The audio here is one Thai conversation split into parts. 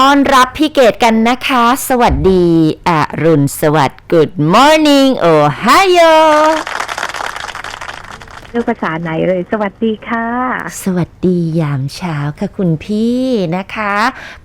ต้อนรับพี่เกดกันนะคะ สวัสดีอรุณสวัสดิ์ Good morning Ohio ลือกภาษาไหนเลย สวัสดีค่ะ สวัสดียามเช้าค่ะคุณพี่นะคะ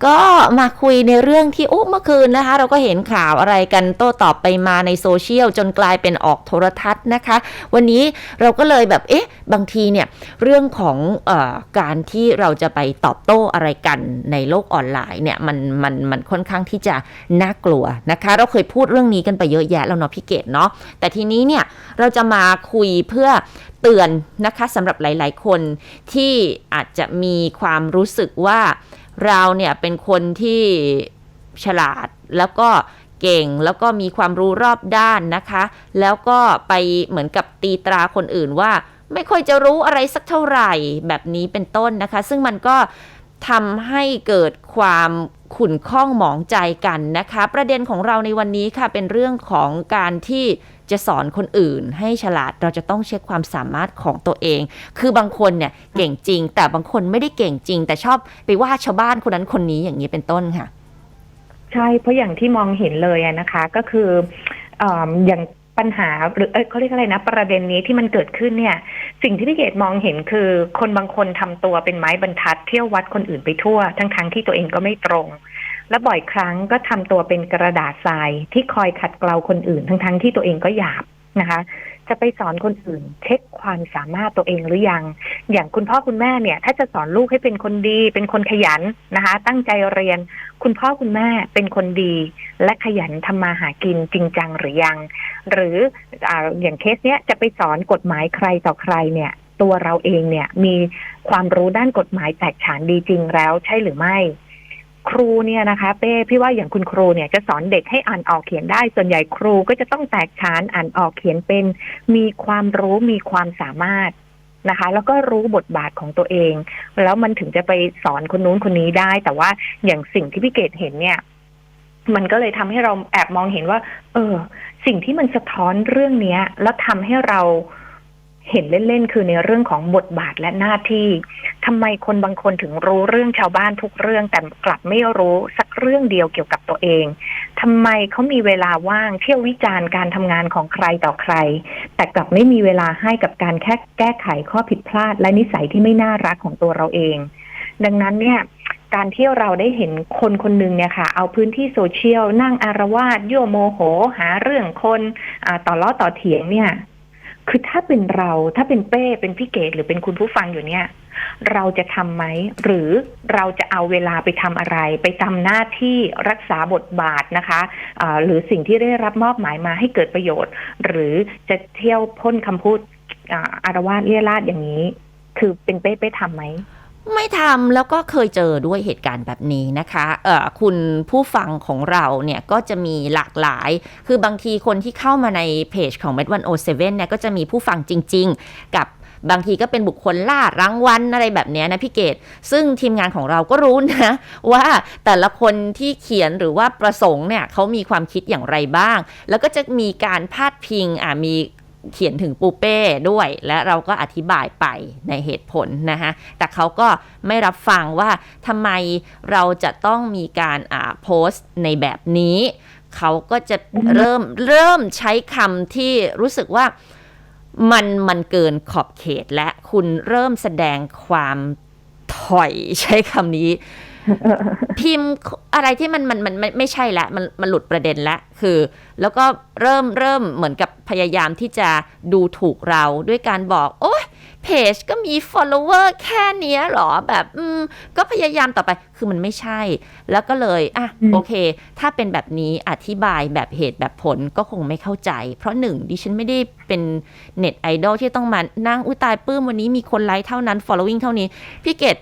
ก็มาคุยในเรื่องที่อุ๊เมื่อคืนนะคะ เราก็เห็นข่าวอะไรกันโต้ตอบไปมาในโซเชียล จนกลายเป็นออกโทรทัศน์นะคะ วันนี้เราก็เลยแบบเอ๊ะ บางทีเนี่ย เรื่องของออการที่เราจะไปตอบโต้อะไรกันในโลกออนไลน์เนี่ยมันมันมันค่อนข้างที่จะน่ากลัวนะคะ เราเคยพูดเรื่องนี้กันไปเยอะแยะแล้วเนาะพี่เกดเนาะแต่ทีนี้เนี่ยเราจะมาคุยเพื่อ เตือนนะคะสำหรับหลาย ๆ คนที่อาจจะมีความรู้สึกว่าเราเนี่ยเป็นคนที่ฉลาดแล้วก็เก่งแล้วก็มีความรู้รอบด้านนะคะ แล้วก็ไปเหมือนกับตีตราคนอื่นว่า ไม่ค่อยจะรู้อะไรสักเท่าไหร่แบบนี้เป็นต้นนะคะ ซึ่งมันก็ทำให้เกิดความขุ่นข้องหมองใจกันนะคะ ประเด็นของเราในวันนี้ค่ะเป็นเรื่องของการที่ จะสอนคนอื่น ให้ฉลาดเราจะต้องเช็คความสามารถของตัวเอง คือบางคนเนี่ยเก่งจริง แต่บางคนไม่ได้เก่งจริง แต่ชอบไปว่าชาวบ้านคนนั้นคนนี้อย่างนี้เป็นต้นค่ะ ใช่เพราะอย่างที่มองเห็นเลยนะคะ ก็คือออย่างปัญหาหรือเอเขาเรียกอะไรนะ ประเด็นนี้ที่มันเกิดขึ้นเนี่ย สิ่งที่พี่เกดมองเห็นคือ คนบางคนทำตัวเป็นไม้บรรทัดเที่ยววัดคนอื่นไปทั่ว ทั้งๆทที่ตัวเองก็ไม่ตรง และบ่อยครั้งก็ทำตัวเป็นกระดาษทรายที่คอยขัดเกลาคนอื่น ทั้งๆทที่ตัวเองก็หยาบนะคะ จะไปสอนคนอื่น เช็คความสามารถตัวเองหรือยัง อย่างคุณพ่อคุณแม่เนี่ย ถ้าจะสอนลูกให้เป็นคนดี เป็นคนขยันนะคะ ตั้งใจเรียน คุณพ่อคุณแม่เป็นคนดี และขยันทำมาหากินจริงจังหรือยัง หรืออ่าอย่างเคสเนี้ยจะไปสอนกฎหมายใครต่อใครเนี่ยตัวเราเองเนี่ยมีความรู้ด้านกฎหมายแตกฉานดีจริงแล้วใช่หรือไม่ ครูเนี่ยนะคะเป้พี่ว่าอย่างคุณครูเนี่ยจะสอนเด็กให้อ่านออกเขียนได้ ส่วนใหญ่ครูก็จะต้องแตกฉานอ่านออกเขียนเป็น มีความรู้มีความสามารถนะคะ แล้วก็รู้บทบาทของตัวเอง แล้วมันถึงจะไปสอนคนนู้นคนนี้ได้ แต่ว่าอย่างสิ่งที่พี่เกดเห็นเนี่ย มันก็เลยทำให้เราแอบมองเห็นว่า เออ สิ่งที่มันสะท้อนเรื่องเนี้ย แล้วทำให้เรา เห็นเล่นๆคือในเรื่องของบทบาทและหน้าที่ทำไมคนบางคนถึงรู้เรื่องชาวบ้านทุกเรื่องแต่กลับไม่รู้สักเรื่องเดียวเกี่ยวกับตัวเองทำไมเขามีเวลาว่างเที่ยววิจารณ์การทำงานของใครต่อใคร แต่กลับไม่มีเวลาให้กับการแค่แก้ไขข้อผิดพลาด และนิสัยที่ไม่น่ารักของตัวเราเอง ดังนั้นเนี่ยการที่เราได้เห็นคนคนหนึ่งเนี่ยค่ะ เอาพื้นที่โซเชียลนั่งอารวาสยั่วโมโห หาเรื่องคนอต่อล้อต่อเถียงเนี่ย คือถ้าเป็นเราถ้าเป็นเป้เป็นพี่เกดหรือเป็นคุณผู้ฟังอยู่เนี่ย เราจะทำไหมหรือเราจะเอาเวลาไปทำอะไร ไปทำหน้าที่รักษาบทบาทนะคะะหรือสิ่งที่ได้รับมอบหมายมาให้เกิดประโยชน์ หรือจะเที่ยวพ่นคำพูดอาอารวาสเลี่ยราดอย่างนี้ คือเป็นเป้เป้ทำไหม ไม่ทำแล้วก็เคยเจอด้วยเหตุการณ์แบบนี้นะคะเอ่อคุณผู้ฟังของเราเนี่ยก็จะมีหลากหลาย คือบางทีคนที่เข้ามาในเพจของ m e d 1 0 7เนี่ยก็จะมีผู้ฟังจริง ๆ กับบางทีก็เป็นบุคคลล่ารางวัลอะไรแบบนี้นะพี่เกดซึ่งทีมงานของเราก็รู้นะ ว่าแต่ละคนที่เขียนหรือว่าประสงค์เนี่ยเขามีความคิดอย่างไรบ้าง แล้วก็จะมีการพาดพิงอ่ามี เขียนถึงปูเป้ด้วย และเราก็อธิบายไปในเหตุผลนะคะแต่เขาก็ไม่รับฟังว่าทำไมเราจะต้องมีการอ่าโพสต์ในแบบนี้ เขาก็จะเริ่มเริ่มใช้คำที่รู้สึกว่ามันมันเกินขอบเขตและคุณเริ่มแสดงความถอยใช้คำนี้ พิมพ์อะไรที่มันมันมันไม่ไม่ใช่ละมันมันหลุดประเด็นละคือ แล้วก็เริ่มเริ่มเหมือนกับพยายามที่จะดูถูกเราด้วยการบอก โอ้ยเพจก็มี follower แค่เนี้ยหรอแบบ อืม ก็พยายามต่อไปคือมันไม่ใช่ แล้วก็เลยอะอืมโอเค ถ้าเป็นแบบนี้อธิบายแบบเหตุแบบผลก็คงไม่เข้าใจ เพราะหนึ่งดิฉันไม่ได้เป็นเน็ตไอดอลที่ต้องมานั่งอุ้ยตายปื้มวันนี้มีคนไลค์เท่านั้น following เท่านี้พี่เกด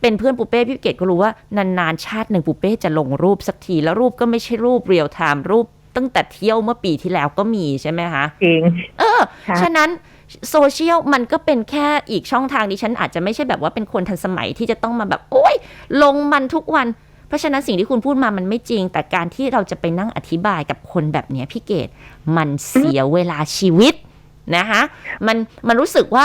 เป็นเพื่อนปูเป้พี่เกดก็รู้ว่านานๆชาติหนึ่งปูเป้จะลงรูปสักที แล้วรูปก็ไม่ใช่รูปเรียลไทม์รูปตั้งแต่เที่ยวเมื่อปีที่แล้วก็มีใช่ไหมคะจริงเออค่ะฉะนั้นโซเชียลมันก็เป็นแค่อีกช่องทางดิฉันอาจจะไม่ใช่แบบว่าเป็นคนทันสมัยที่จะต้องมาแบบ โอ้ยลงมันทุกวัน เพราะฉะนั้นสิ่งที่คุณพูดมามันไม่จริง แต่การที่เราจะไปนั่งอธิบายกับคนแบบเนี้ยพี่เกดมันเสียเวลาชีวิตนะคะมันมันรู้สึกว่า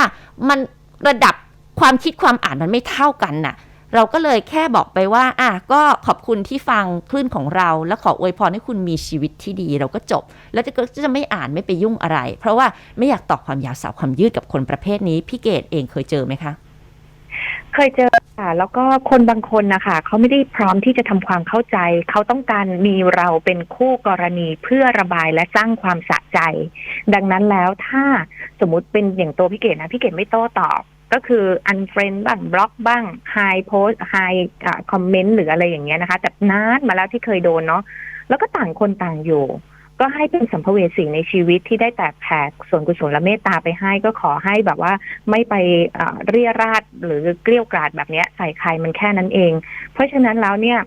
มันระดับ ความคิดความอ่านมันไม่เท่ากันน่ะ เราก็เลยแค่บอกไปว่า อะก็ขอบคุณที่ฟังคลื่นของเรา และขออวยพรให้คุณมีชีวิตที่ดี เราก็จบ แล้วจะก็จะไม่อ่านไม่ไปยุ่งอะไร เพราะว่าไม่อยากตอกความยาวสาวความยืดกับคนประเภทนี้พี่เกดเองเคยเจอไหมคะเคยเจอค่ะแล้วก็คนบางคนนะคะเขาไม่ได้พร้อมที่จะทำความเข้าใจ เขาต้องการมีเราเป็นคู่กรณีเพื่อระบายและสร้างความสะใจ ดังนั้นแล้วถ้าสมมติเป็นอย่างตัวพี่เกดนะพี่เกดไม่โต้ตอบ ก็คือ unfriend บ้างบล็อกบ้าง high post high คอมเมนต์หรืออะไรอย่างเงี้ยนะคะ แต่นานมาแล้วที่เคยโดนเนาะแล้วก็ต่างคนต่างอยู่ ก็ให้เป็นสัมภเวสีในชีวิตที่ได้แต่แผ่ส่วนกุศลและเมตตาไปให้ก็ขอให้แบบว่าไม่ไปเรียราดหรือเกลี้ยวกราดแบบเนี้ยใส่ใครมันแค่นั้นเอง เพราะฉะนั้นแล้วเนี่ย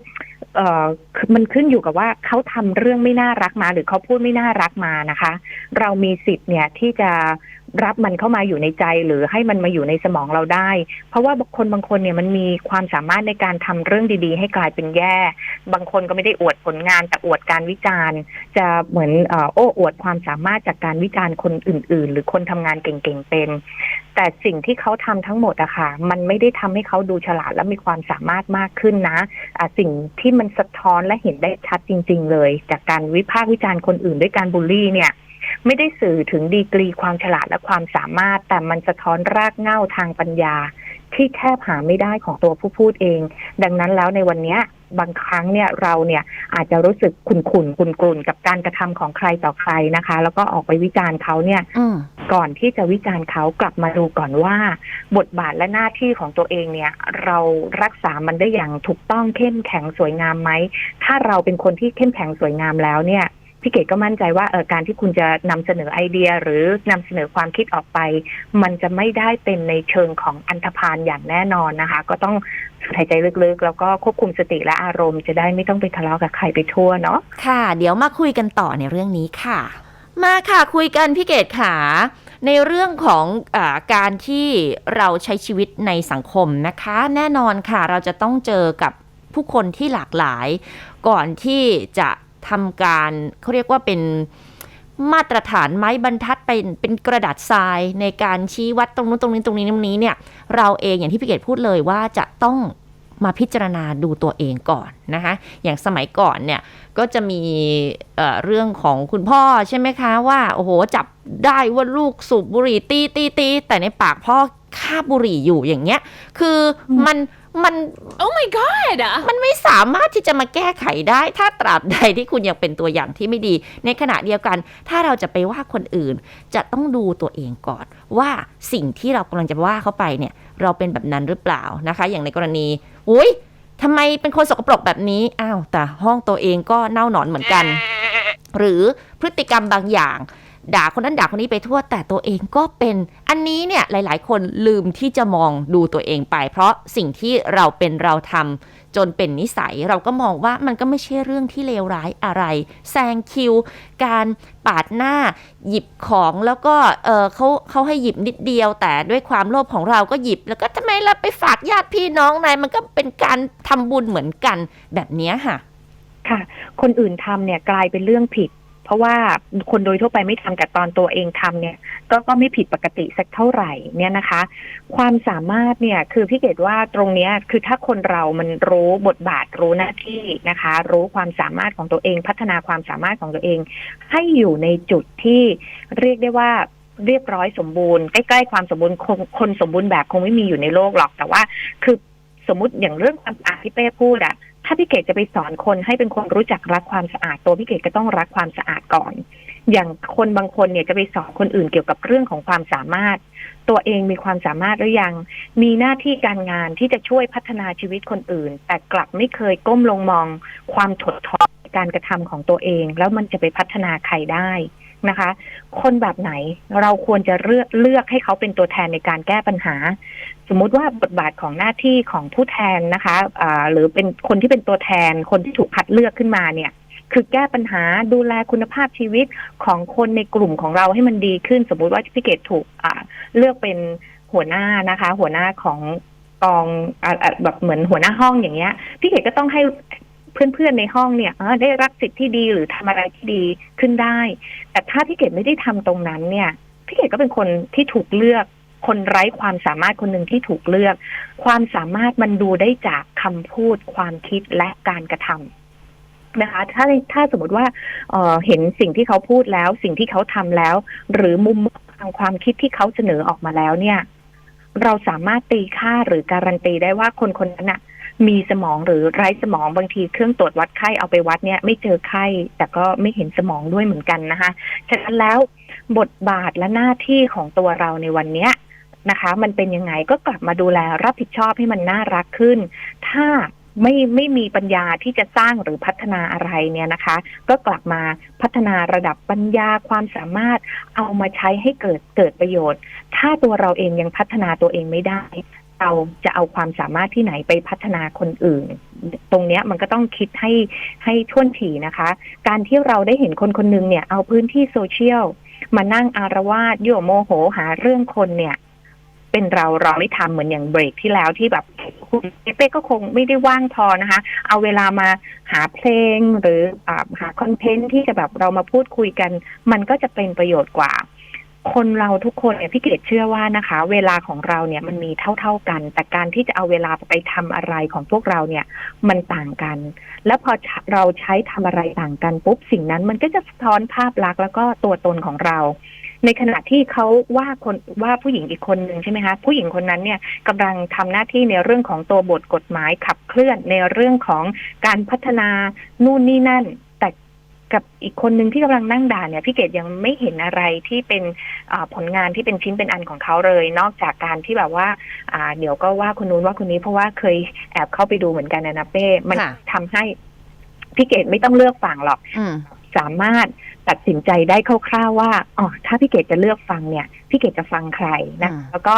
เออมันขึ้นอยู่กับว่าเขาทำเรื่องไม่น่ารักมา หรือเขาพูดไม่น่ารักมานะคะ เรามีสิทธิ์เนี่ยที่จะ รับมันเข้ามาอยู่ในใจหรือให้มันมาอยู่ในสมองเราได้ เพราะว่าคนบางคนเนี่ยมันมีความสามารถในการทำเรื่องดีๆ ให้กลายเป็นแย่ บางคนก็ไม่ได้อวดผลงานแต่อวดการวิจารณ์ จะเหมือนออโอ้อวดความสามารถจากการวิจารณ์คนอื่น ๆ หรือคนทำงานเก่งๆเป็น แต่สิ่งที่เขาทำทั้งหมดอะค่ะ มันไม่ได้ทำให้เขาดูฉลาดและมีความสามารถมากขึ้นนะะสิ่งที่มันสะท้อนและเห็นได้ชัดจริง ๆ เลย จากการวิพากษ์วิจารณ์คนอื่นด้วยการบูลลี่เนี่ย ไม่ได้สื่อถึงดีกรีความฉลาดและความสามารถ แต่มันสะท้อนรากเหง้าทางปัญญา ที่แทบหาไม่ได้ของตัวผู้พูดเอง ดังนั้นแล้วในวันเนี้ยบางครั้งเนี่ยเราเนี่ยอาจจะรู้สึกขุนขุนๆกุนกรุนๆกับการกระทำของใครต่อใครนะคะ แล้วก็ออกไปวิจารณ์เขาเนี่ยอืมก่อนที่จะวิจารณ์เขากลับมาดูก่อนว่า บทบาทและหน้าที่ของตัวเองเนี่ย เรารักษามันได้อย่างถูกต้องเข้มแข็งสวยงามไหมถ้าเราเป็นคนที่เข้มแข็งสวยงามแล้วเนี่ย พี่เกดก็มั่นใจว่าเออการที่คุณจะนำเสนอไอเดีย หรือนำเสนอความคิดออกไป มันจะไม่ได้เป็นในเชิงของอันธพาลอย่างแน่นอนนะคะ ก็ต้องหายใจลึกๆ แล้วก็ควบคุมสติและอารมณ์จะได้ไม่ต้องไปทะเลาะกับใครไปทั่วเนาะค่ะ เดี๋ยวมาคุยกันต่อในเรื่องนี้ค่ะ มาค่ะคุยกันพี่เกดขาในเรื่องของอการที่เราใช้ชีวิตในสังคมนะคะ แน่นอนค่ะเราจะต้องเจอกับผู้คนที่หลากหลาย ก่อนที่จะ ทำการเขาเรียกว่าเป็นมาตรฐานไม้บรรทัดเป็นเป็นกระดาษทรายในการชี้วัดตรงนู้นตรงนี้ตรงนี้ตรงนี้เนี่ยเราเองอย่างที่พี่เกดพูดเลยว่าจะต้องมาพิจารณาดูตัวเองก่อนนะคะอย่างสมัยก่อนเนี่ยก็จะมีเเรื่องของคุณพ่อใช่ไหมคะว่าโอ้โหจับได้ว่าลูกสูบบุหรี่ตีตีตีแต่ในปากพ่อคาบบุหรี่อยู่อย่างเงี้ยคือมันม น Oh my god อะมันไม่สามารถที่จะมาแก้ไขได้ ถ้าตราบใดที่คุณยังเป็นตัวอย่างที่ไม่ดี ในขณะเดียวกัน ถ้าเราจะไปว่าคนอื่น จะต้องดูตัวเองก่อน ว่าสิ่งที่เรากำลังจะว่าเขาไปเนี่ย เราเป็นแบบนั้นหรือเปล่านะคะ อย่างในกรณีอุ้ยทำไมเป็นคนสกปรกแบบนี้อ้าวแต่ห้องตัวเองก็เน่าหนอนเหมือนกัน หรือพฤติกรรมบางอย่าง ด่าคนนั้นด่าคนนี้ไปทั่วแต่ตัวเองก็เป็นอันนี้เนี่ยหลาย ๆ คนลืมที่จะมองดูตัวเองไป เพราะสิ่งที่เราเป็นเราทำจนเป็นนิสัยเราก็มองว่ามันก็ไม่ใช่เรื่องที่เลวร้ายอะไรแซงคิว การปาดหน้าหยิบของแล้วก็เออเขาเขาให้หยิบนิดเดียว แต่ด้วยความโลภของเราก็หยิบ แล้วก็ทำไมเราไปฝากญาติพี่น้องนายมันก็เป็นการทำบุญเหมือนกันแบบนี้ค่ะ ค่ะ คนอื่นทำเนี่ยกลายเป็นเรื่องผิด เพราะว่าคนโดยทั่วไปไม่ทำแต่ตอนตัวเองทำเนี่ย ก็ก็ไม่ผิดปกติสักเท่าไหร่เนี่ยนะคะ ความสามารถเนี่ยคือพี่เกดว่าตรงเนี้ยคือถ้าคนเรามันรู้บทบาทรู้หน้าที่นะคะ รู้ความสามารถของตัวเองพัฒนาความสามารถของตัวเอง ให้อยู่ในจุดที่เรียกได้ว่าเรียบร้อยสมบูรณ์ใกล้ๆความสมบูรณ์คงคนสมบูรณ์แบบคงไม่มีอยู่ในโลกหรอกแต่ว่า คือสมมติอย่างเรื่องความสะอาดที่เป้พูดอะ ถ้าพี่เกดจะไปสอนคนให้เป็นคนรู้จักรักความสะอาดตัวพี่เกดก็ต้องรักความสะอาดก่อน อย่างคนบางคนเนี่ยจะไปสอนคนอื่นเกี่ยวกับเรื่องของความสามารถ ตัวเองมีความสามารถหรือยัง มีหน้าที่การงานที่จะช่วยพัฒนาชีวิตคนอื่น แต่กลับไม่เคยก้มลงมอง ความถดถอยการกระทำของตัวเอง แล้วมันจะไปพัฒนาใครได้ นะคะ คนแบบไหนเราควรจะเลือกเลือกให้เขาเป็นตัวแทนในการแก้ปัญหา สมมุติว่าบทบาทของหน้าที่ของผู้แทนนะคะอ่าหรือเป็นคนที่เป็นตัวแทนคนที่ถูกคัดเลือกขึ้นมาเนี่ย คือแก้ปัญหาดูแลคุณภาพชีวิตของคนในกลุ่มของเราให้มันดีขึ้น สมมุติว่าพี่เกดถูกเลือกเป็นหัวหน้านะคะ หัวหน้าของกองอแบบเหมือนหัวหน้าห้องอย่างเงี้ย พี่เกดก็ต้องให้ เพื่อนๆในห้องเนี่ยได้รับสิทธิ์ที่ดีหรือทำอะไรที่ดีขึ้นได้ แต่ถ้าพี่เกดไม่ได้ทำตรงนั้นเนี่ยพี่เกดก็เป็นคนที่ถูกเลือก คนไร้ความสามารถคนหนึ่งที่ถูกเลือก ความสามารถมันดูได้จากคำพูด ความคิดและการกระทำนะคะ ถ้าถ้าสมมติว่าเเห็นสิ่งที่เขาพูดแล้ว สิ่งที่เขาทำแล้ว หรือมุมมองทางความคิดที่เขาเสนอออกมาแล้วเนี่ย เราสามารถตีค่าหรือการันตีได้ว่าคนคนนั้นน่ะ มีสมองหรือไร้สมองบางทีเครื่องตรวจวัดไข้เอาไปวัดเนี่ยไม่เจอไข้ แต่ก็ไม่เห็นสมองด้วยเหมือนกันนะคะฉะนั้นแล้วบทบาทและหน้าที่ของตัวเราในวันเนี้ยนะคะ มันเป็นยังไงก็กลับมาดูแลรับผิดชอบให้มันน่ารักขึ้น ถ้าไม่ไม่มีปัญญาที่จะสร้างหรือพัฒนาอะไรเนี่ยนะคะ ก็กลับมาพัฒนาระดับปัญญาความสามารถเอามาใช้ให้เกิดเกิดประโยชน์ ถ้าตัวเราเองยังพัฒนาตัวเองไม่ได้ เราจะเอาความสามารถที่ไหนไปพัฒนาคนอื่น ตรงเนี้ยมันก็ต้องคิดให้ให้ท่วนถี่นะคะ การที่เราได้เห็นคนคนหนึงเนี่ย เอาพื้นที่โซเชียลมานั่งอารวาสยั่วโมโหหาเรื่องคนเนี่ย เป็นเราเราไม่ทำเหมือนอย่างเบรกที่แล้วที่แบบคุณเป้ก็คงไม่ได้ว่างพอนะคะ เอาเวลามาหาเพลงหรืออหาคอนเทนต์ที่จะแบบเรามาพูดคุยกัน มันก็จะเป็นประโยชน์กว่า คนเราทุกคนเนี่ยพี่เกดเชื่อว่านะคะ เวลาของเราเนี่ยมันมีเท่า ๆกัน แต่การที่จะเอาเวลาไปทำอะไรของพวกเราเนี่ยมันต่างกัน แล้วพอเราใช้ทำอะไรต่างกันปุ๊บสิ่งนั้นมันก็จะสะท้อนภาพลักษณ์แล้วก็ตัวตนของเรา ในขณะที่เขาว่าคนว่าผู้หญิงอีกคนหนึ่งใช่ไหมคะผู้หญิงคนนั้นเนี่ยกำลังทำหน้าที่ในเรื่องของตัวบทกฎหมายขับเคลื่อนในเรื่องของการพัฒนานู่นนี่นั่น กับอีกคนหนึ่งที่กำลังนั่งด่าเนี่ยพี่เกดยังไม่เห็นอะไรที่เป็นอ่าผลงานที่เป็นชิ้นเป็นอันของเขาเลย นอกจากการที่แบบว่าอ่าเดี๋ยวก็ว่าคนนู้นว่าคนนี้เพราะว่าเคยแอบเข้าไปดูเหมือนกันนะนะเป้มันค่ะทำให้พี่เกดไม่ต้องเลือกฝั่งหรอกอืม สามารถตัดสินใจได้คร่าวๆว่าอ๋อถ้าพี่เกดจะเลือกฟังเนี่ยพี่เกดจะฟังใครนะอืมแล้วก็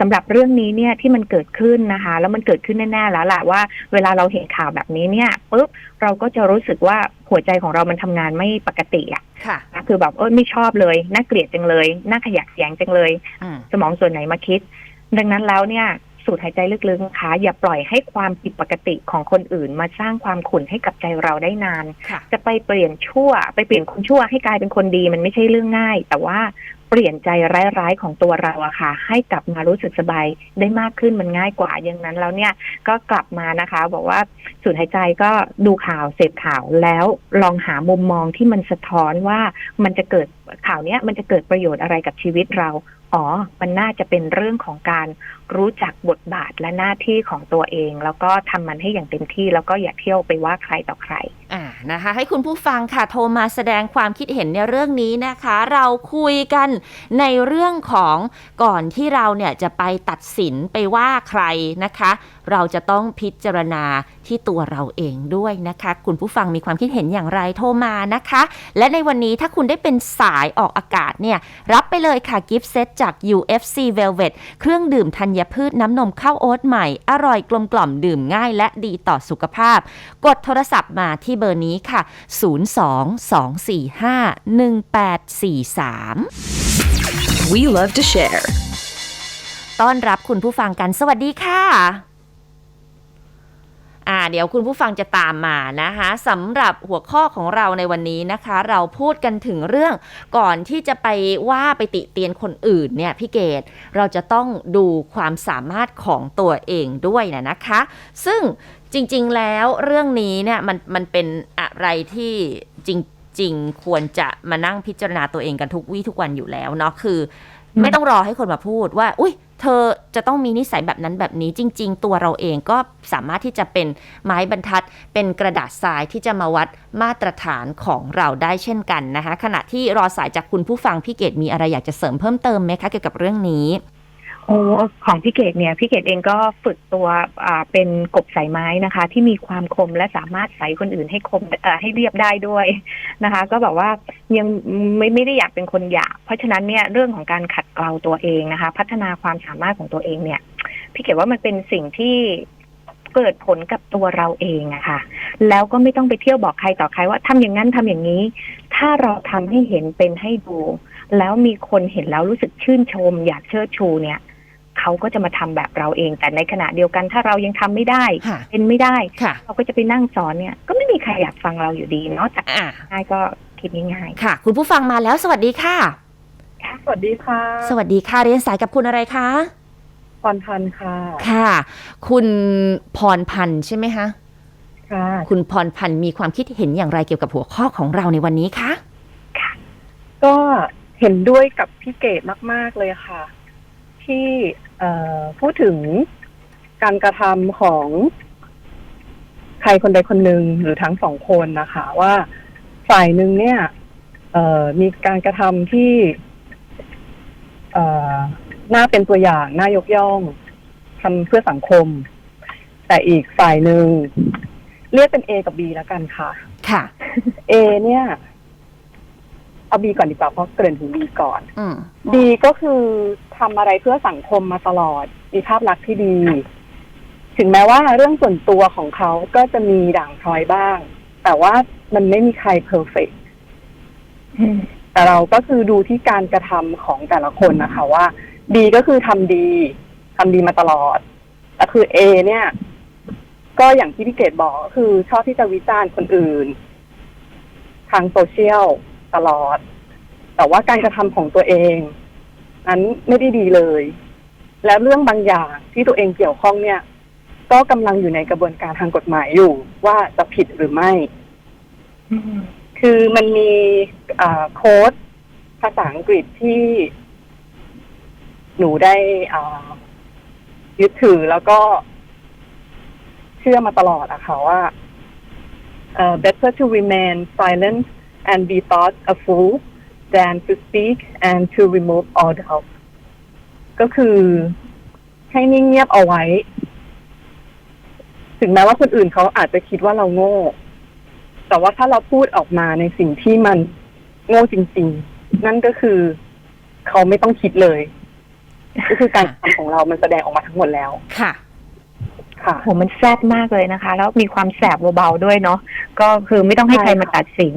สำหรับเรื่องนี้เนี่ยที่มันเกิดขึ้นนะคะ แล้วมันเกิดขึ้นแน่ๆแล้วล่ะว่า เวลาเราเห็นข่าวแบบนี้เนี่ยปุ๊บเราก็จะรู้สึกว่าหัวใจของเรามันทำงานไม่ปกติอะค่ะนะคือแบบเออไม่ชอบเลยน่าเกลียดจังเลยน่าขยะแขยงจังเลยอืมสมองส่วนไหนมาคิด ดังนั้นแล้วเนี่ย สูดหายใจลึกๆนะคะอย่าปล่อยให้ความผิดปกติของคนอื่น มาสร้างความขุ่นให้กับใจเราได้นานค่ะจะไปเปลี่ยนชั่ว ไปเปลี่ยนคนชั่วให้กลายเป็นคนดีมันไม่ใช่เรื่องง่าย แต่ว่า เปลี่ยนใจร้ายๆของตัวเราอะค่ะ ให้กลับมารู้สึกสบายได้มากขึ้นมันง่ายกว่าอย่างนั้นแล้วเนี่ยก็กลับมานะคะ บอกว่าสูดหายใจก็ดูข่าวเสพข่าวแล้วลองหามุมมองที่มันสะท้อนว่ามันจะเกิดข่าวเนี้ยมันจะเกิดประโยชน์อะไรกับชีวิตเราอ๋อ มันน่าจะเป็นเรื่องของการรู้จักบทบาทและหน้าที่ของตัวเอง แล้วก็ทำมันให้อย่างเต็มที่ แล้วก็อย่าเที่ยวไปว่าใครต่อใคร นะคะให้คุณผู้ฟังค่ะโทรมาแสดงความคิดเห็นในเรื่องนี้นะคะ เราคุยกันในเรื่องของก่อนที่เราเนี่ยจะไปตัดสินไปว่าใครนะคะ เราจะต้องพิจารณาที่ตัวเราเองด้วยนะคะ คุณผู้ฟังมีความคิดเห็นอย่างไรโทรมานะคะ และในวันนี้ถ้าคุณได้เป็นสายออกอากาศเนี่ยรับไปเลยค่ะกิฟต์เซตจาก UFC Velvet เครื่องดื่มธัญพืชน้ำนมข้าวโอ๊ตใหม่ อร่อยกลมกล่อมดื่มง่ายและดีต่อสุขภาพ กดโทรศัพท์มาที่เบอร์นี้ค่ะ 02-245-1843 We love to share. ต้อนรับคุณผู้ฟังกัน สวัสดีค่ะอ่าเดี๋ยวคุณผู้ฟังจะตามมานะคะสำหรับหัวข้อของเราในวันนี้นะคะ เราพูดกันถึงเรื่องก่อนที่จะไปว่าไปติเตียนคนอื่นเนี่ยพี่เกดเราจะต้องดูความสามารถของตัวเองด้วยนะนะคะ ซึ่ง จริง ๆ แล้วเรื่องนี้เนี่ยมันมันเป็นอะไรที่จริง ๆ ควรจะมานั่งพิจารณาตัวเองกันทุกวี่ทุกวันอยู่แล้วเนาะคือ ไม่ต้องรอให้คนมาพูดว่า อุ้ยเธอจะต้องมีนิสัยแบบนั้นแบบนี้จริง ๆ ตัวเราเองก็สามารถที่จะเป็นไม้บรรทัด เป็นกระดาษทรายที่จะมาวัดมาตรฐานของเราได้เช่นกันนะคะ ขณะที่รอสายจากคุณผู้ฟังพี่เกดมีอะไรอยากจะเสริมเพิ่มเติมไหมคะเกี่ยวกับเรื่องนี้ โอ้ของพี่เกดเนี่ยพี่เกดเองก็ฝึกตัวอ่าเป็นกบสายไม้นะคะ ที่มีความคมและสามารถใส่คนอื่นให้คมอ่อให้เรียบได้ด้วยนะคะ ก็แบบว่ายังไม่ไม่ได้อยากเป็นคนหยาบเพราะฉะนั้นเนี่ยเรื่องของการขัดเกลาตัวเองนะคะ พัฒนาความสามารถของตัวเองเนี่ย พี่เกดว่ามันเป็นสิ่งที่เกิดผลกับตัวเราเองอะค่ะ แล้วก็ไม่ต้องไปเที่ยวบอกใครต่อใครว่าทำอย่างนั้นทำอย่างนี้ ถ้าเราทำให้เห็นเป็นให้ดู แล้วมีคนเห็นแล้วรู้สึกชื่นชม อยากเชิดชูเนี่ย เขาก็จะมาทำแบบเราเอง แต่ในขณะเดียวกันถ้าเรายังทำไม่ได้ค่ะเป็นไม่ได้ค่ะเราก็จะไปนั่งสอนเนี่ย ก็ไม่มีใครอยากฟังเราอยู่ดีเนาะจากอ่าง่ายก็คิดง่ายค่ะ คุณผู้ฟังมาแล้วสวัสดีค่ะๆค่ะ สวัสดีค่ะ สวัสดีค่ะเรียนสายกับคุณอะไรคะพรพันธ์ค่ะ ค่ะ คุณพรพันธ์ใช่ไหมคะค่ะคุณพรพันธ์มีความคิดเห็นอย่างไรเกี่ยวกับหัวข้อของเราในวันนี้คะก็เห็นด้วยกับพี่เกดมาก ๆ เลยค่ะ ที่เอ่อ พูดถึงการกระทำของใครคนใดคนหนึ่งหรือทั้งสองคนนะคะ ว่าฝ่ายหนึ่งเนี่ยเอ่อมีการกระทำที่เอ่อน่าเป็นตัวอย่างน่ายกย่องทำเพื่อสังคม แต่อีกฝ่ายหนึ่งเรียกเป็น A กับ B แล้วกันค่ะ ค่ะ A เนี่ย เอา B ก่อนดีกว่าเพราะเกริ่นถึง B ก่อนอืม B ก็คือทำอะไรเพื่อสังคมมาตลอด มีภาพลักษณ์ที่ดี ถึงแม้ว่าเรื่องส่วนตัวของเขาก็จะมีด่างพร้อยบ้าง แต่ว่ามันไม่มีใครเพอร์เฟกแต่เราก็คือดูที่การกระทำของแต่ละคนนะคะว่า B ก็คือทำดีทำดีมาตลอดแต่คือ A เนี่ย ก็อย่างที่พี่เกดบอกก็คือชอบที่จะวิจารณ์คนอื่น ทางโซเชียล ตลอด แต่ว่าการกระทำของตัวเอง นั้นไม่ได้ดีเลย และเรื่องบางอย่างที่ตัวเองเกี่ยวข้องเนี่ย ก็กำลังอยู่ในกระบวนการทางกฎหมายอยู่ ว่าจะผิดหรือไม่ คือมันมีโค้ดภาษาอังกฤษที่หนูได้ยึดถือแล้วก็เชื่อมาตลอดอะค่ะว่าเอ่อ better to remain silent and be thought a fool than to speak and to remove all doubt ก็คือให้นิ่งเงียบเอาไว้ ถึงแม้ว่าคนอื่นเขาอาจจะคิดว่าเราโง่ แต่ว่าถ้าเราพูดออกมาในสิ่งที่มันโง่จริง ๆ นั่นก็คือเขาไม่ต้องคิดเลย ก็คือการทำของเรามันแสดงออกมาทั้งหมดแล้ว ค่ะ ค่ะโหมันแซ่บมากเลยนะคะ แล้วมีความแสบเบาๆด้วยเนาะ ก็คือไม่ต้องให้ใครใช่ค่ะมาตัดสิน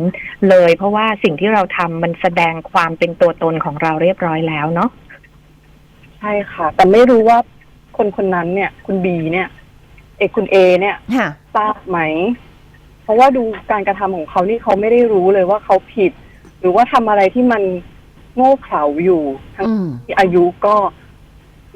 เลย เพราะว่าสิ่งที่เราทำมันแสดงความเป็นตัวตนของเราเรียบร้อยแล้วเนาะใช่ค่ะ แต่ไม่รู้ว่าคนคนนั้นเนี่ย คุณบีเนี่ยเอกคุณเอเนี่ยค่ะทราบไหม เพราะว่าดูการกระทำของเขานี่เขาไม่ได้รู้เลยว่าเขาผิด หรือว่าทำอะไรที่มันโง่เขลาอยู่ทั้งอืมที่อายุก็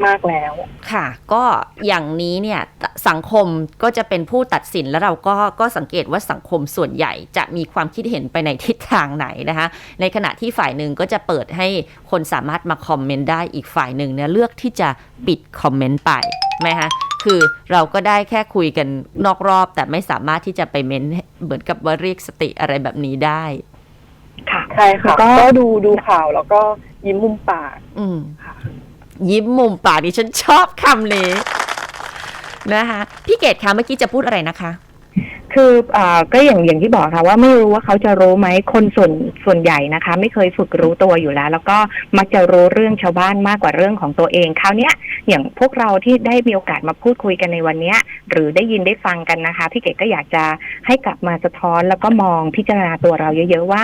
มากแล้ว ค่ะ ก็อย่างนี้เนี่ยสังคมก็จะเป็นผู้ตัดสินแล้วเราก็ก็สังเกตว่าสังคมส่วนใหญ่จะมีความคิดเห็นไปในทิศทางไหนนะคะ ในขณะที่ฝ่ายหนึ่งก็จะเปิดให้คนสามารถมาคอมเมนต์ได้อีกฝ่ายหนึ่งเนี่ยเลือกที่จะปิดคอมเมนต์ไปไหมคะคือเราก็ได้แค่คุยกันนอกรอบ แต่ไม่สามารถที่จะไปเม้นเหมือนกับว่าเรียกสติอะไรแบบนี้ได้ ค่ะใช่ค่ะแล้วก็ก็ดูดูข่าวแล้วก็ยิ้มมุมปาก อืมค่ะ ยิ้มมุมปากดิฉันชอบคำนี้นะคะพี่เกดคะเมื่อกี้จะพูดอะไรนะคะ คืออ่าก็อย่างอย่างที่บอกค่ะว่าไม่รู้ว่าเขาจะรู้ไหมคนส่วนส่วนใหญ่นะคะ ไม่เคยฝึกรู้ตัวอยู่แล้ว แล้วก็มักจะรู้เรื่องชาวบ้านมากกว่าเรื่องของตัวเองคราวนี้ยอย่างพวกเราที่ได้มีโอกาสมาพูดคุยกันในวันนี้หรือได้ยินได้ฟังกันนะคะพี่เกดก็อยากจะให้กลับมาสะท้อนแล้วก็มองพิจารณาตัวเราเยอะ ๆ ว่า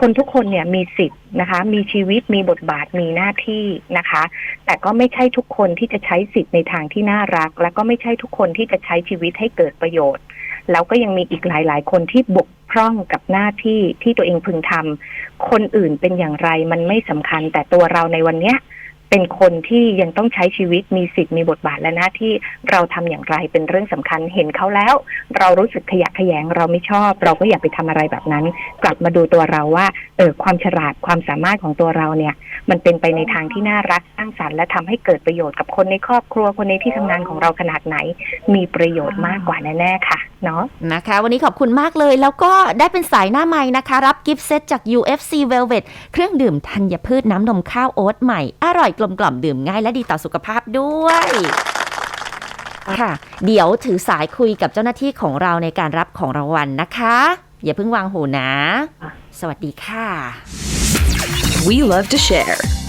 คนทุกคนเนี่ยมีสิทธิ์นะคะ มีชีวิตมีบทบาทมีหน้าที่นะคะ แต่ก็ไม่ใช่ทุกคนที่จะใช้สิทธิ์ในทางที่น่ารัก แล้วก็ไม่ใช่ทุกคนที่จะใช้ชีวิตให้เกิดประโยชน์ แล้วก็ยังมีอีกหลาย ๆ คนที่บกพร่องกับหน้าที่ที่ตัวเองพึงทำคนอื่นเป็นอย่างไรมันไม่สำคัญ แต่ตัวเราในวันเนี้ยเป็นคนที่ยังต้องใช้ชีวิตมีสิทธิ์มีบทบาทและหน้าที่เราทำอย่างไรเป็นเรื่องสำคัญเห็นเขาแล้ว เรารู้สึกขยะแขยงเราไม่ชอบ เราก็อย่าไปทำอะไรแบบนั้น กลับมาดูตัวเราว่าเออความฉลาดความสามารถของตัวเราเนี่ย มันเป็นไปในทางที่น่ารักสร้างสรรค์และทำให้เกิดประโยชน์กับคนในครอบครัวคนในที่ทำงานของเราขนาดไหน มีประโยชน์มากกว่าแน่ๆค่ะ เนาะนะคะ วันนี้ขอบคุณมากเลย แล้วก็ได้เป็นสายหน้าใหม่นะคะ รับกิฟต์เซตจาก UFC Velvet เครื่องดื่มธัญพืชน้ำนมข้าวโอ๊ตใหม่ อร่อยกลมกล่อมดื่มง่ายและดีต่อสุขภาพด้วยค่ะ เดี๋ยวถือสายคุยกับเจ้าหน้าที่ของเราในการรับของรางวัลนะคะ อย่าเพิ่งวางหูนะ สวัสดีค่ะ We love to share.